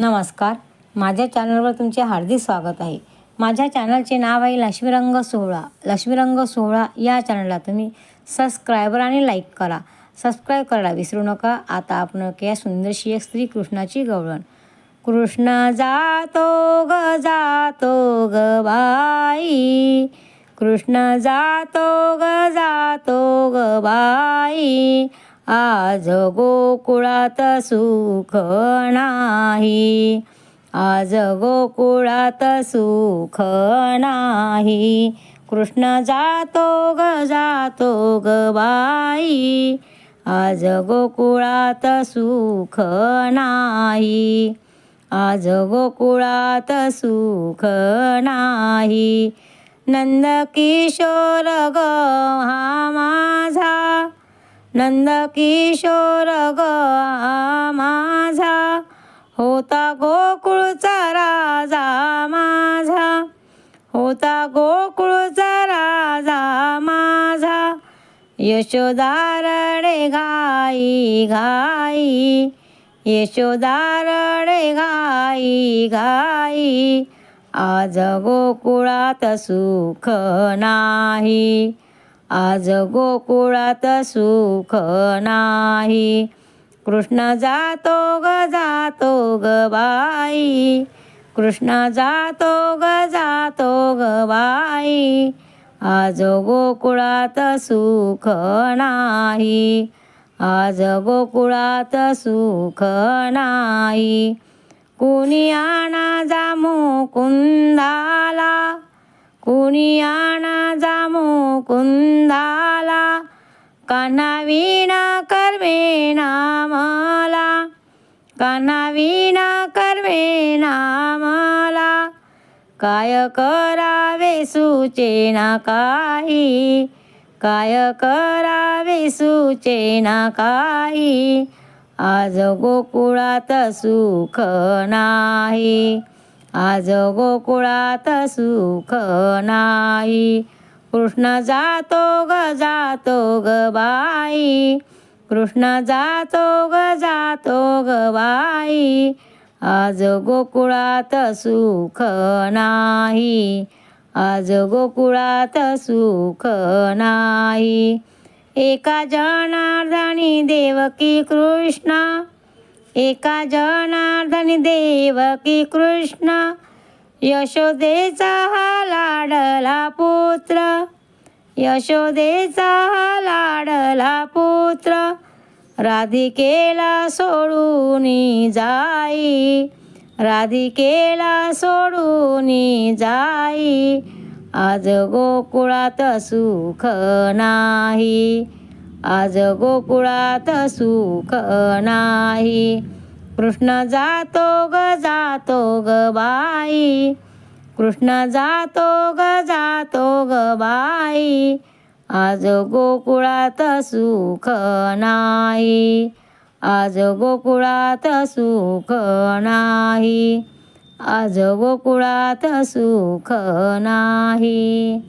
नमस्कार. माझ्या चॅनलवर तुमचे हार्दिक स्वागत आहे. माझ्या चॅनलचे नाव आहे लक्ष्मीरंग सोहळा. लक्ष्मीरंग सोहळा या चॅनलला तुम्ही सबस्क्रायबर आणि लाईक करा. सबस्क्राईब करायला विसरू नका. आता आपण या सुंदरशी एक स्त्री कृष्णाची गवळण. कृष्ण जातो ग जातो ग बाई. कृष्ण जातो ग जातो ग बाई. आज गोकुळात सुख नाही. आज गोकुळात सुख नाही. कृष्ण जातो ग जातो ग बाई. आज गोकुळात सुख नाही. आज गोकुळात सुख नाही. नंद किशोर ग हा माझा नंद किशोर ग माझा. होता गोकुळचा राजा माझा. होता गोकुळचा राजा माझा. यशोदारडे घाई घाई. यशोदारडे घाई घाई. आज गोकुळात सुख नाही. आज गोकुळात सुख नाही. कृष्ण जातो ग जातो ग बाई. कृष्ण जातो ग जातो ग बाई. आज गोकुळात सुख नाही. आज गोकुळात सुख नाही. कुणी आणा जा मुकुंदाला कुणी आणा विना कर्मे नामाला कान्हा कर्मे नामाला काय करावे सुचेना काही. काय करावे सुचेना काही. आज गोकुळात सुख नाही. आज गोकुळात सुख नाही. कृष्ण जातो ग जातो ग बाई. कृष्ण जातो ग जातो ग बाई. आज गोकुळात सुख नाही. आज गोकुळात सुख नाही. एका जनार्दनी देवकी कृष्ण. एका जनार्दनी देवकी कृष्ण. यशोदेचा हा पुत्र यशोदेचा लाडला पुत्र राधिकेला सोडून जाई राधिकेला सोडून जाई आज गोकुळात सुख नाही आज गोकुळात सुख नाही. कृष्ण जातो ग जातो ग बाई कृष्ण जातो ग जातो ग बाई. आज गोकुळात सुख नाही. आज गोकुळात सुख नाही. आज गोकुळात सुख नाही.